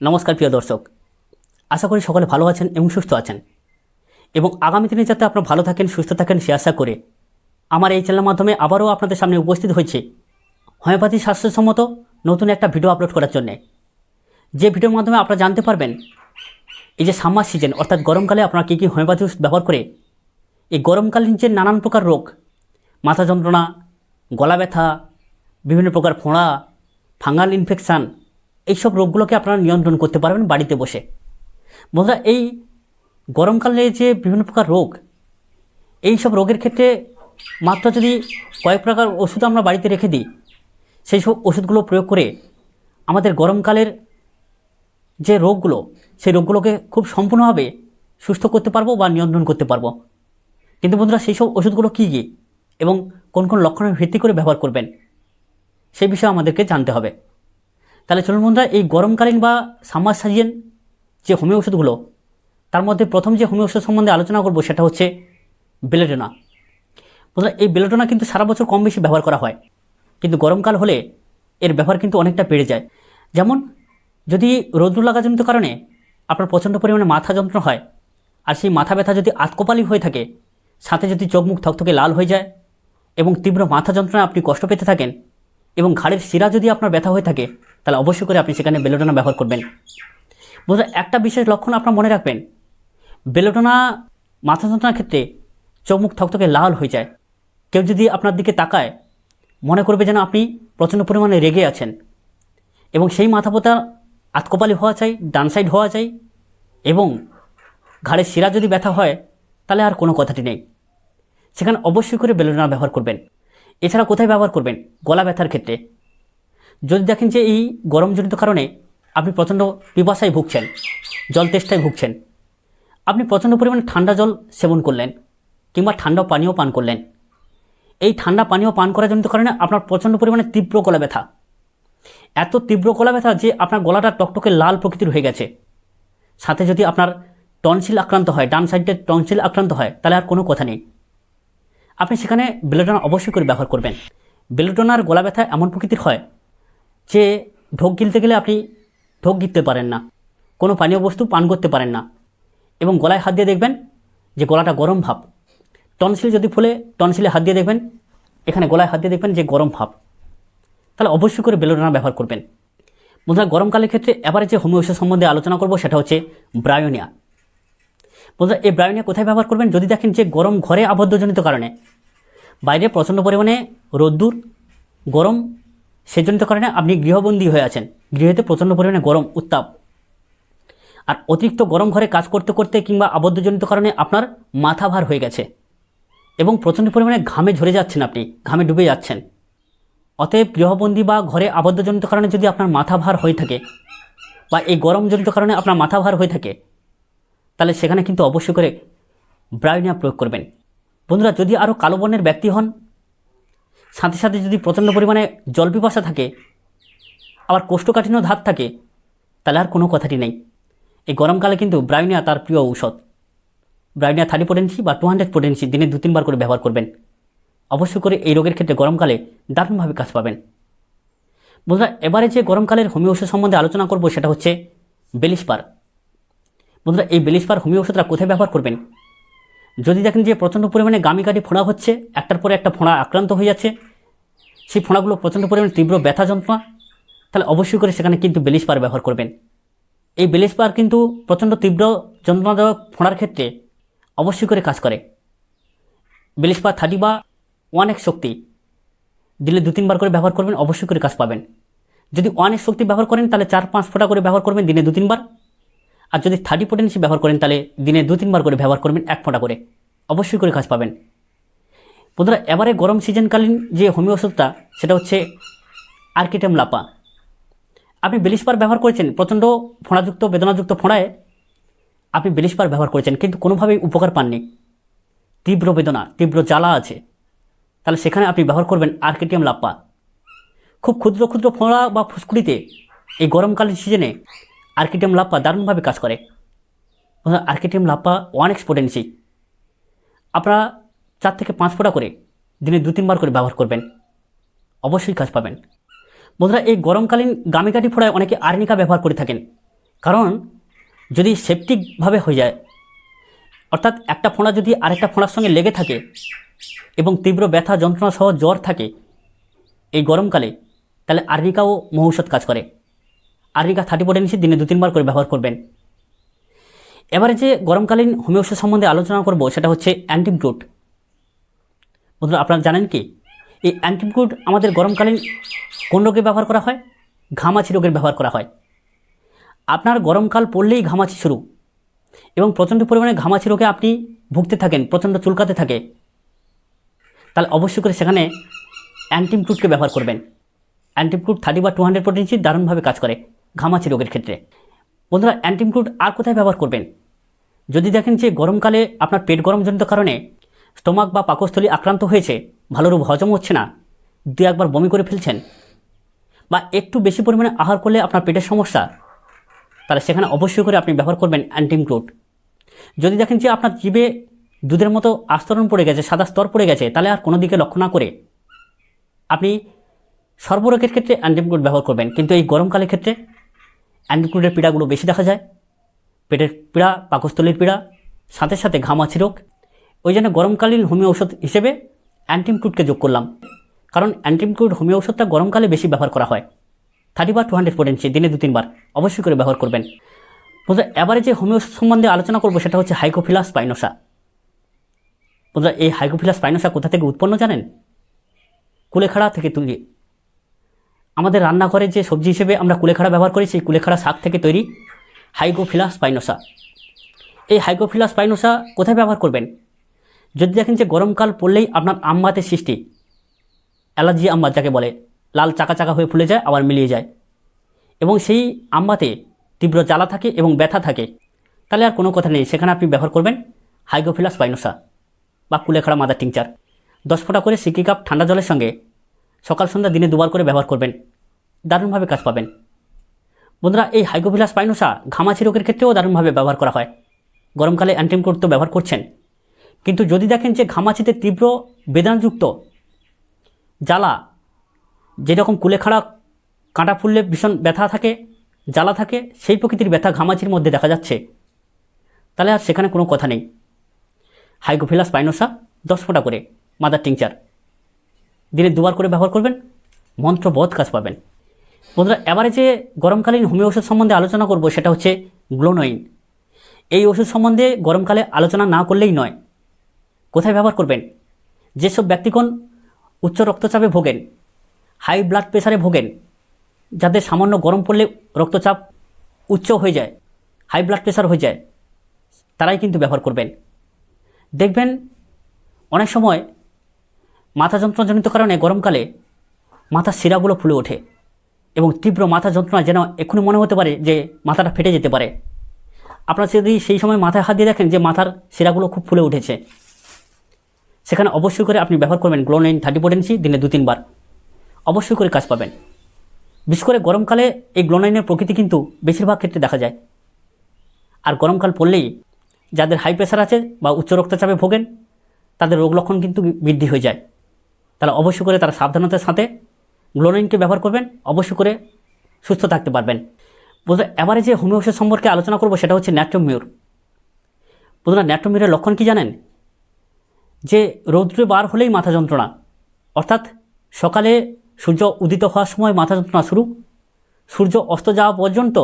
নমস্কার, প্রিয় দর্শক। আশা করি সকলে ভালো আছেন এবং সুস্থ আছেন। এবং আগামী দিনে যাতে আপনারা ভালো থাকেন, সুস্থ থাকেন, সে আশা করে আমার এই চ্যানেলের মাধ্যমে আবারও আপনাদের সামনে উপস্থিত হয়েছে হোমিওপ্যাথি স্বাস্থ্যসম্মত নতুন একটা ভিডিও আপলোড করার জন্যে। যে ভিডিওর মাধ্যমে আপনারা জানতে পারবেন এই যে সাম্মার সিজন অর্থাৎ গরমকালে আপনারা কী কী হোমিওপ্যাথি ওষুধ ব্যবহার করে, এই গরমকালীন যে নানান প্রকার রোগ, মাথা যন্ত্রণা, গলা ব্যথা, বিভিন্ন প্রকার ফোঁড়া, ফাঙ্গাল ইনফেকশান এইসব রোগগুলোকে আপনারা নিয়ন্ত্রণ করতে পারবেন বাড়িতে বসে। বন্ধুরা, এই গরমকালে যে বিভিন্ন প্রকার রোগ এই সব রোগের ক্ষেত্রে মাত্র যদি কয়েক প্রকার ওষুধ আমরা বাড়িতে রেখে দিই সেই সব ওষুধগুলো প্রয়োগ করে আমাদের গরমকালের যে রোগগুলো, সেই রোগগুলোকে খুব সম্পূর্ণভাবে সুস্থ করতে পারব বা নিয়ন্ত্রণ করতে পারব। কিন্তু বন্ধুরা সেই সব ওষুধগুলো কী কী এবং কোন কোন লক্ষণের ভিত্তি করে ব্যবহার করবেন, সেই বিষয়ে আমাদেরকে জানতে হবে। তাহলে চলুন বন্ধুরা, এই গরমকালীন বা সামার সাজিয়েন যে হোমিও ওষুধগুলো তার মধ্যে প্রথম যে হোমিও ওষুধ সম্বন্ধে আলোচনা করব সেটা হচ্ছে বেলেডোনা বন্ধুরা, এই বেলেডোনা কিন্তু সারা বছর কম বেশি ব্যবহার করা হয়। কিন্তু গরমকাল হলে এর ব্যবহার কিন্তু অনেকটা বেড়ে যায়। যেমন, যদি রৌদ্র লাগাজনিত কারণে আপনার প্রচণ্ড পরিমাণে মাথা যন্ত্রণা হয়, আর সেই মাথা ব্যথা যদি আতকোপালি হয়ে থাকে, সাথে যদি চোখ মুখ থকথকে লাল হয়ে যায়, এবং তীব্র মাথা যন্ত্রণা আপনি কষ্ট পেতে থাকেন, এবং ঘাড়ের শিরা যদি আপনার ব্যথা হয়ে থাকে তাহলে অবশ্যই করে আপনি সেখানে বেলোডোনা ব্যবহার করবেন। বন্ধুরা, একটা বিশেষ লক্ষণ আপনার মনে রাখবেন। বেলোডোনা মাথা যন্ত্রণার ক্ষেত্রে চোখ মুখ থকথকে লাল হয়ে যায়। কেউ যদি আপনার দিকে তাকায়, মনে করবে যেন আপনি প্রচণ্ড পরিমাণে রেগে আছেন এবং সেই মাথা পোতা আতকপালি হওয়া চাই, ডান সাইড হওয়া চাই এবং ঘাড়ের শিরা যদি ব্যথা হয়, তাহলে আর কোনো কথাটি নেই। সেখানে অবশ্যই করে বেলোডোনা ব্যবহার করবেন। এছাড়া কোথায় ব্যবহার করবেন? গলা ব্যথার ক্ষেত্রে। যদি দেখেন যে এই গরমজনিত কারণে আপনি প্রচণ্ড পিপাসায় ভুগছেন, জল তেষ্টায় ভুগছেন, আপনি প্রচণ্ড পরিমাণে ঠান্ডা জল সেবন করলেন কিংবা ঠান্ডা পানীয় পান করলেন, এই ঠান্ডা পানীয় পান করার জনিত কারণে আপনার প্রচণ্ড পরিমাণে তীব্র গলা ব্যথা। এত তীব্র গলা ব্যথা যে আপনার গলাটা টকটকে লাল প্রকৃতির হয়ে গেছে। সাথে যদি আপনার টনসিল আক্রান্ত হয়, ডান সাইডে টনসিল আক্রান্ত হয়, তাহলে আর কোনো কথা নেই। আপনি সেখানে বেলোডোনা অবশ্যই করে ব্যবহার করবেন। বেলোডোনার গলা ব্যথা এমন প্রকৃতির হয় যে ঢোক গিলতে গেলে আপনি ঢোক গিলতে পারেন না। কোনো পানীয় বস্তু পান করতে পারেন না। এবং গলায় হাত দিয়ে দেখবেন যে গলাটা গরম ভাব। টনসিল যদি ফুলে, টনসিলে হাত দিয়ে দেখবেন, এখানে গলায় হাত দিয়ে দেখবেন যে গরম ভাব। তাহলে অবশ্যই করে বেলোডোনা ব্যবহার করবেন। বন্ধুরা, গরমকালের ক্ষেত্রে এবারে যে হোমিও সম্বন্ধে আলোচনা করব সেটা হচ্ছে ব্রায়োনিয়া। বন্ধুরা, এই ব্রায়োনিয়া কোথায় ব্যবহার করবেন? যদি দেখেন যে গরম ঘরে আবদ্ধজনিত কারণে। বাইরে প্রচণ্ড পরিমাণে রোদ্দুর, গরম সেজনিত কারণে আপনি গৃহবন্দী হয়ে আছেন। গৃহেতে প্রচণ্ড পরিমাণে গরম, উত্তাপ। আর অতিরিক্ত গরম ঘরে কাজ করতে করতে কিংবা আবদ্ধজনিত কারণে আপনার মাথা ভার হয়ে গেছে এবং প্রচণ্ড পরিমাণে ঘামে ঝরে যাচ্ছেন আপনি, ঘামে ডুবে যাচ্ছেন। অতএব গৃহবন্দী বা ঘরে আবদ্ধজনিত কারণে যদি আপনার মাথা ভার হয়ে থাকে বা এই গরমজনিত কারণে আপনার মাথা ভার হয়ে থাকে, তাহলে সেখানে কিন্তু অবশ্যই করে ব্রায়োনিয়া প্রয়োগ করবেন। বন্ধুরা, যদি আরও কালো বর্ণের ব্যক্তি হন সাথে সাথে যদি প্রচণ্ড পরিমাণে জল পিপাসা থাকে, আবার কোষ্ঠকাঠিন্য ধাত থাকে, তাহলে আর কোনো কথাটি নেই। এই গরমকালে কিন্তু ব্রায়োনিয়া তার প্রিয় ঔষধ। ব্রায়োনিয়া থার্টি পোটেন্সি বা টু হান্ড্রেড পোটেন্সি দিনে দু তিনবার করে ব্যবহার করবেন। অবশ্যই করে এই রোগের ক্ষেত্রে গরমকালে দারুণভাবে কাজ পাবেন। বন্ধুরা, এবারে যে গরমকালের হোমিও ওষুধ সম্বন্ধে আলোচনা করব সেটা হচ্ছে বেলিসপার। বন্ধুরা, এই বেলিসপার হোমিও ওষুধটা কোথায় ব্যবহার করবেন? যদি দেখেন যে প্রচণ্ড পরিমাণে গামি কাটি ফোঁড়া হচ্ছে, একটার পরে একটা ফোঁড়া আক্রান্ত হয়ে যাচ্ছে, সেই ফোঁড়াগুলো প্রচণ্ড পরিমাণে তীব্র ব্যথা যন্ত্রণা, তাহলে অবশ্যই করে সেখানে কিন্তু বেলিসপার ব্যবহার করবেন। এই বেলিসপার কিন্তু প্রচণ্ড তীব্র যন্ত্রণাদায়ক ফোঁড়ার ক্ষেত্রে অবশ্যই করে কাজ করে। বেলিসপার থার্টি বা ওয়ান এক্স শক্তি দিলে দু তিনবার করে ব্যবহার করবেন, অবশ্যই করে কাজ পাবেন। যদি ওয়ান এক্স শক্তি ব্যবহার করেন, তাহলে চার পাঁচ ফোঁটা করে ব্যবহার করবেন, দিনে দু তিনবার। আর যদি থার্টি পোটেন্সি ব্যবহার করেন, তাহলে দিনে দু তিনবার করে ব্যবহার করবেন এক ফোঁটা করে। অবশ্যই করে কাজ পাবেন। বন্ধুরা, এবারে গরম সিজনকালীন যে হোমিও ওষুধটা, সেটা হচ্ছে আর্কিটেম লাপা। আপনি বেলিসপার ব্যবহার করেছেন, প্রচণ্ড ফোঁড়াযুক্ত, বেদনাযুক্ত ফোঁড়ায় আপনি বেলিসপার ব্যবহার করেছেন, কিন্তু কোনোভাবেই উপকার পাননি। তীব্র বেদনা, তীব্র জ্বালা আছে। তাহলে সেখানে আপনি ব্যবহার করবেন আর্কিটিয়াম লাপ্পা খুব ক্ষুদ্র ক্ষুদ্র ফোঁড়া বা ফুসকুড়িতে এই গরমকালীন সিজনে আর্কিটিয়াম লাপ্পা দারুণভাবে কাজ করে। Arctium lappa one X potency আপনারা চার থেকে পাঁচ ফোঁটা করে দিনে দু তিনবার করে ব্যবহার করবেন। অবশ্যই কাজ পাবেন। বন্ধুরা, এই গরমকালীন গামিকাটি ফোড়ায় অনেকে আর্নিকা ব্যবহার করে থাকেন। কারণ, যদি সেপটিকভাবে হয়ে যায়, অর্থাৎ একটা ফোঁড়া যদি আরেকটা ফোঁড়ার সঙ্গে লেগে থাকে এবং তীব্র ব্যথা, যন্ত্রণা সহ জ্বর থাকে এই গরমকালে, তাহলে আর্নিকাও মহৌষধ কাজ করে। আর্নিকা থার্টি পোটেন্সি দিনে দু তিনবার করে ব্যবহার করবেন। এবারে যে গরমকালীন হোমিও সম্বন্ধে আলোচনা করব, সেটা হচ্ছে অ্যান্টিমক্রুট বন্ধুরা, আপনারা জানেন কি? এই অ্যান্টিমক্রুট আমাদের গরমকালীন কোন রোগে ব্যবহার করা হয়? ঘামাছি রোগের ব্যবহার করা হয়। আপনার গরমকাল পড়লেই ঘামাছি শুরু। এবং প্রচণ্ড পরিমাণে ঘামাছি রোগে আপনি ভুগতে থাকেন, প্রচণ্ড চুলকাতে থাকে। তাহলে অবশ্যই করে সেখানে অ্যান্টিমক্রুটকে ব্যবহার করবেন। অ্যান্টিমক্রুট থার্টি বা টু হান্ড্রেড পোটেন্সি দারুণভাবে কাজ করে। ঘামাচি রোগের ক্ষেত্রে। বন্ধুরা অ্যান্টিমক্রুট আর কোথায় ব্যবহার করবেন? যদি দেখেন যে গরমকালে আপনার পেট গরমজনিত কারণে স্টোমাক বা পাকস্থলী আক্রান্ত হয়েছে ভালোরূপ হজম হচ্ছে না দু একবার বমি করে ফেলছেন বা একটু বেশি পরিমাণে আহার করলে আপনার পেটের সমস্যা, তাহলে সেখানে অবশ্যই করে আপনি ব্যবহার করবেন অ্যান্টিমক্রুট যদি দেখেন যে আপনার জীবে দুধের মতো আস্তরণ পড়ে গেছে, সাদা স্তর পড়ে গেছে, তাহলে আর কোনো দিকে লক্ষ্য না করে আপনি সর্বরোগের ক্ষেত্রে অ্যান্টিমক্রুট ব্যবহার করবেন। কিন্তু এই গরমকালের ক্ষেত্রে অ্যান্টিক্রুটের পীড়াগুলো বেশি দেখা যায়, পেটের পীড়া, পাকস্থলীর পীড়া, সাথে সাথে ঘামাছি রোগ। ওই জন্য গরমকালীন হোমিও ঔষধ হিসেবে অ্যান্টিমক্রুটকে যোগ করলাম। কারণ অ্যান্টিমক্রুট হোমিও ওষুধটা গরমকালে বেশি ব্যবহার করা হয়। থার্টি বা টু হান্ড্রেড পোটেন্সি দিনে দু, তিনবার। অবশ্যই করে ব্যবহার করবেন। বন্ধুরা, এবারে যে হোমিও সম্বন্ধে আলোচনা করব, সেটা হচ্ছে হাইকোফিলাস পাইনোসা বন্ধুরা, এই হাইকোফিলাস পাইনোসা কোথা থেকে উৎপন্ন জানেন? কুলেখাড়া থেকে তৈরি আমাদের রান্নাঘরে যে সবজি হিসেবে আমরা কুলেখাড়া ব্যবহার করি, সেই কুলেখাড়া শাক থেকে তৈরি হাইগোফিলাস পাইনোসা। এই হাইগোফিলাস পাইনোসা কোথায় ব্যবহার করবেন? যদি দেখেন যে গরমকাল পড়লেই আপনার আম্মাতে সৃষ্টি। অ্যালার্জি আমবাত যাকে বলে, লাল চাকা চাকা হয়ে ফুলে যায়, আবার মিলিয়ে যায়। এবং সেই আমবাতে তীব্র জ্বালা থাকে এবং ব্যথা থাকে। তাহলে আর কোনো কথা নেই, সেখানে আপনি ব্যবহার করবেন হাইগোফিলাস পাইনোসা বা কুলেখাড়া মাদার টিংচার। দশ ফোঁটা করে সিকি কাপ ঠান্ডা জলের সঙ্গে সকাল সন্ধ্যা দিনে দুবার করে ব্যবহার করবেন। দারুণভাবে কাজ পাবেন। বন্ধুরা, এই হাইগোভিলাস পাইনোসা ঘামাছি রোগের ক্ষেত্রেও দারুণভাবে ব্যবহার করা হয়। গরমকালে অ্যান্টিমক্রোট তো ব্যবহার করছেন। কিন্তু যদি দেখেন যে ঘামাচিতে তীব্র বেদনাযুক্ত জ্বালা, যেরকম কুলেখাড়া কাঁটা ফুললে ভীষণ ব্যথা থাকে, জ্বালা থাকে, সেই প্রকৃতির ব্যথা ঘামাচির মধ্যে দেখা যাচ্ছে। তাহলে আর সেখানে কোনো কথা নেই। হাইগোভিলাস পাইনোসা দশ ফোঁটা করে, মাদার টিংচার। দিনে দুবার করে ব্যবহার করবেন মন্ত্রবোধ কাজ পাবেন। বন্ধুরা, এবারে যে গরমকালীন হোমিও ওষুধ সম্বন্ধে আলোচনা করব, সেটা হচ্ছে গ্লোনোইন। এই ওষুধ সম্বন্ধে গরমকালে আলোচনা না করলেই নয়। কোথায় ব্যবহার করবেন? যেসব ব্যক্তিগণ উচ্চ রক্তচাপে ভোগেন, হাই ব্লাড প্রেশারে ভোগেন, যাদের সামান্য গরম পড়লে রক্তচাপ উচ্চ হয়ে যায়, হাই ব্লাড প্রেশার হয়ে যায়, তারাই কিন্তু ব্যবহার করবেন। দেখবেন, অনেক সময় মাথা যন্ত্রণাজনিত কারণে গরমকালে মাথার শিরাগুলো ফুলে ওঠে এবং তীব্র মাথা যন্ত্রণা যেন এক্ষুনি মনে হতে পারে যে মাথাটা ফেটে যেতে পারে। আপনারা যদি সেই সময় মাথায় হাত দিয়ে দেখেন যে মাথার শিরাগুলো খুব ফুলে উঠেছে, সেখানে অবশ্যই করে আপনি ব্যবহার করবেন গ্লোনাইন থার্টি পোটেন্সি দিনে দু তিনবার। অবশ্যই করে কাজ পাবেন। বিশেষ করে গরমকালে এই গ্লোনাইনের প্রকৃতি কিন্তু বেশিরভাগ ক্ষেত্রে দেখা যায়। আর গরমকাল পড়লেই যাদের হাই প্রেশার আছে বা উচ্চ রক্তচাপে ভোগেন, তাদের রোগ লক্ষণ কিন্তু বৃদ্ধি হয়ে যায়। তাহলে অবশ্যই করে তারা সাবধানতার সাথে গ্লোনাইনকে ব্যবহার করবেন, অবশ্যই করে সুস্থ থাকতে পারবেন। বন্ধুরা এবারে যে হোমিও ওষুধ সম্পর্কে আলোচনা করব, সেটা হচ্ছে ন্যাট্রোমিউর বন্ধুরা ন্যাট্রোমিউরের লক্ষণ কি জানেন? যে রৌদ্রে বার হলেই মাথা যন্ত্রণা। অর্থাৎ সকালে সূর্য উদিত হওয়ার সময় মাথা যন্ত্রণা শুরু, সূর্য অস্ত যাওয়া পর্যন্ত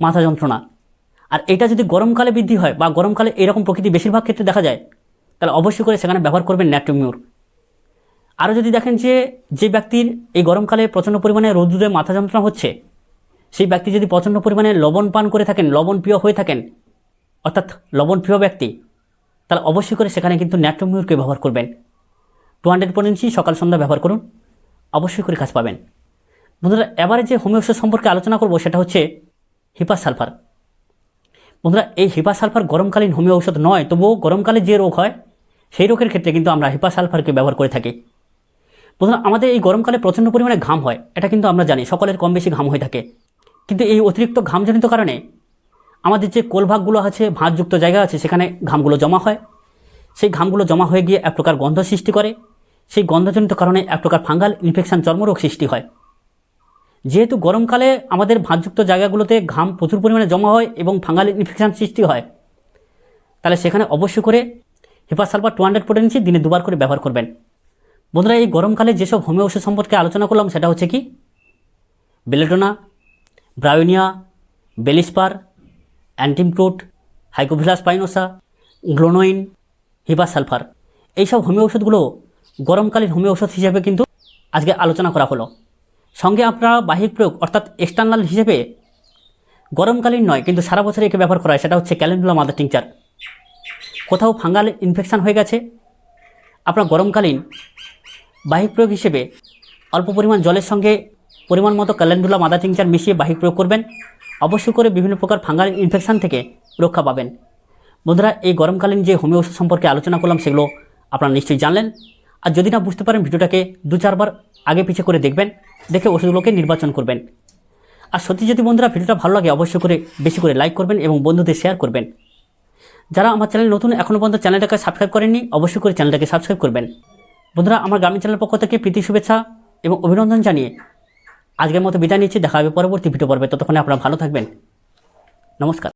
মাথা যন্ত্রণা। আর এটা যদি গরমকালে বৃদ্ধি হয় বা গরমকালে এরকম প্রকৃতি বেশিরভাগ ক্ষেত্রে দেখা যায়, তাহলে অবশ্যই করে সেখানে ব্যবহার করবেন ন্যাট্রোমিউর আরও যদি দেখেন যে যে ব্যক্তির এই গরমকালে প্রচণ্ড পরিমাণে রৌদ্রে মাথা যন্ত্রণা হচ্ছে, সেই ব্যক্তি যদি প্রচণ্ড পরিমাণে লবণ পান করে থাকেন, লবণ প্রিয় হয়ে থাকেন, অর্থাৎ লবণ প্রিয় ব্যক্তি, তাহলে অবশ্যই করে সেখানে কিন্তু ন্যাট্রোমিউরকে ব্যবহার করবেন। টু হান্ড্রেড পয়েন্টসি সকাল সন্ধ্যা ব্যবহার করুন, অবশ্যই করে কাজ পাবেন। বন্ধুরা, এবারে যে হোমিও সম্পর্কে আলোচনা করব, সেটা হচ্ছে হিপা সালফার। বন্ধুরা, এই হিপা সালফার গরমকালীন হোমিও ঔষধ নয়, তবুও গরমকালে যে রোগ হয়, সেই রোগের ক্ষেত্রে কিন্তু আমরা হিপা সালফারকে ব্যবহার করে থাকি। বন্ধুরা, আমাদের এই গরমকালে প্রচণ্ড পরিমাণে ঘাম হয়, এটা কিন্তু আমরা জানি, সকলের কম বেশি ঘাম হয়ে থাকে। কিন্তু এই অতিরিক্ত ঘামজনিত কারণে আমাদের যে কোলভাগগুলো আছে, ভাঁজযুক্ত জায়গা আছে, সেখানে ঘামগুলো জমা হয়। সেই ঘামগুলো জমা হয়ে গিয়ে এক প্রকার গন্ধ সৃষ্টি করে। সেই গন্ধজনিত কারণে এক প্রকার ফাঙ্গাল, ইনফেকশন, চর্মরোগ সৃষ্টি হয়। যেহেতু গরমকালে আমাদের ভাঁজযুক্ত জায়গাগুলোতে ঘাম প্রচুর পরিমাণে জমা হয় এবং ফাঙ্গাল, ইনফেকশান সৃষ্টি হয়, তাহলে সেখানে অবশ্যই করে হিপার টু হান্ড্রেড নিচ্ছি দিনে দুবার করে ব্যবহার করবেন। বন্ধুরা, এই গরমকালে যেসব হোমিও ওষুধ সম্পর্কে আলোচনা করলাম, সেটা হচ্ছে কি? বেলেটোনা, ব্রায়োনিয়া, বেলিস্পার, অ্যান্টিমক্রুট, হাইকোভিলাস পাইনোসা, গ্লোনোইন হিপার সালফার এইসব হোমিও ওষুধগুলো গরমকালীন হোমিও ওষুধ হিসেবে কিন্তু আজকে আলোচনা করা হলো। সঙ্গে আপনারা বাহিক প্রয়োগ, অর্থাৎ এক্সটার্নাল হিসেবে গরমকালীন নয়, কিন্তু সারা বছর একে ব্যবহার করা হয়, সেটা হচ্ছে ক্যালেন্ডুলা মাদার টিংচার। কোথাও ফাঙ্গাল ইনফেকশান হয়ে গেছে। আপনার গরমকালীন বাহিক প্রয়োগ হিসেবে অল্প পরিমাণ জলের সঙ্গে পরিমাণ মতো ক্যালেন্ডুলা মাদা টিংচার মিশিয়ে বাহিক প্রয়োগ করবেন। অবশ্যই করে বিভিন্ন প্রকার ফাঙ্গাল ইনফেকশন থেকে রক্ষা পাবেন। বন্ধুরা, এই গরমকালীন যে হোমিও ওষুধ সম্পর্কে আলোচনা করলাম সেগুলো আপনারা নিশ্চয়ই জানলেন। আর যদি না বুঝতে পারেন ভিডিওটাকে দু চারবার আগে পিছিয়ে করে দেখবেন, দেখে ওষুধগুলোকে নির্বাচন করবেন। আর সত্যি যদি বন্ধুরা ভিডিওটা ভালো লাগে, অবশ্যই করে বেশি করে লাইক করবেন এবং বন্ধুদের শেয়ার করবেন। যারা আমার চ্যানেল নতুন এখনও পর্যন্ত চ্যানেলটাকে সাবস্ক্রাইব করেননি, অবশ্যই করে চ্যানেলটাকে সাবস্ক্রাইব করবেন। বন্ধুরা, আমার গ্রামীণ চ্যানেলের পক্ষ থেকে প্রীতি শুভেচ্ছা এবং অভিনন্দন জানিয়ে আজকের মতো বিদায় নিচ্ছি। দেখা হবে পরবর্তী ভিডিও পর্বে। ততক্ষণে আপনারা ভালো থাকবেন। নমস্কার।